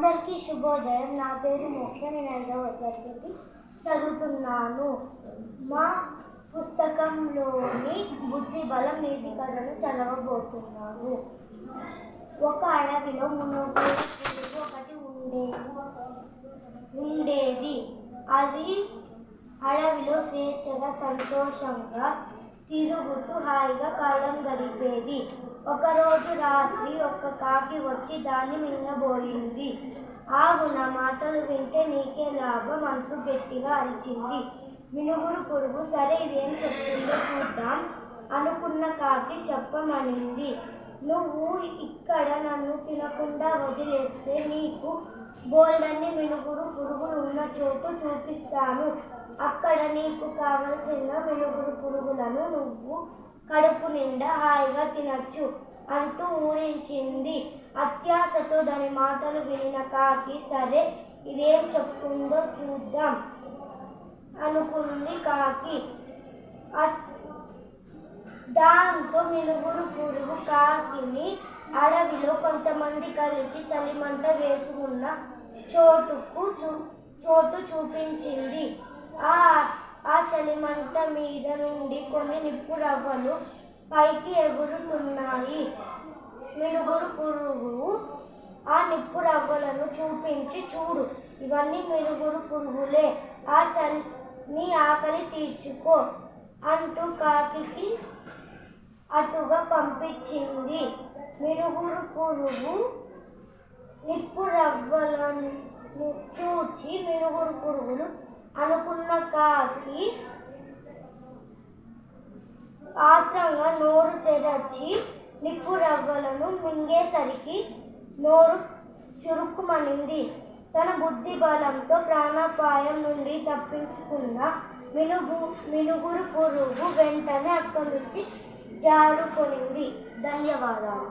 అందరికీ శుభోదయం. నా పేరు మోక్ష. నేను ఐదవ తరగతి చదువుతున్నాను. మా పుస్తకంలోని బుద్ధి బలం నీతి కథను చదవబోతున్నాను. ఒక అడవిలో మునోపేరు ఒకటి ఉండే ఉండేది. అది అడవిలో స్వేచ్ఛగా సంతోషంగా తిరుగుతూ హాయిగా కాలం గడిపేది. ఒకరోజు రాత్రి ఒక కాకి వచ్చి దాన్ని మింగబోయింది ఆగు నా మాటలు వింటే నీకే లాభం అంటూ గట్టిగా అరిచింది. మినుగురు పురుగు సరే ఇదేం చెప్తుందో చూద్దాం అనుకున్న కాకి చెప్పమనింది. నువ్వు ఇక్కడ నన్ను తినకుండా వదిలేస్తే నీకు బోల్డన్ని మినుగురు పురుగులు ఉన్న చోటు చూపిస్తాను. అక్కడ నీకు కావలసిన మినుగురు పురుగులను నువ్వు కడుపు నిండా హాయిగా తినచ్చు అంటూ ఊరించింది. అత్యాశతో దాని మాటలు వినిన కాకి సరే ఇదేం చెప్తుందో చూద్దాం అనుకుంది కాకి. దాంతో మినుగురు పురుగు కాకిని అడవిలో కొంతమంది కలిసి చలిమంట వేసుకున్న చోటుకు చూ చోటు చూపించింది. ఆ ఆ చలిమంట మీద నుండి కొన్ని నిప్పు రవ్వలు పైకి ఎగురుతున్నాయి. మినుగురు పురుగు ఆ నిప్పు రవ్వలను చూపించి చూడు ఇవన్నీ మినుగురు పురుగులే. ఆ చలి నీ ఆకలి తీర్చుకో అంటూ కాకి అటుగా పంపించింది. మిరుగురు పురుగు నిప్పు రవ్వలను చూచి మినుగురు పురుగులు అనుకున్న కాకి ఆత్రంగా నోరు తెరచి నిప్పు రవ్వలను మింగేసరికి నోరు చురుకుమనింది. తన బుద్ధి బలంతో ప్రాణాపాయం నుండి తప్పించుకున్న మినుగు మినుగురు పురుగు వెంటనే అక్కడి నుంచి జారుకొనింది ధన్యవాదాలు.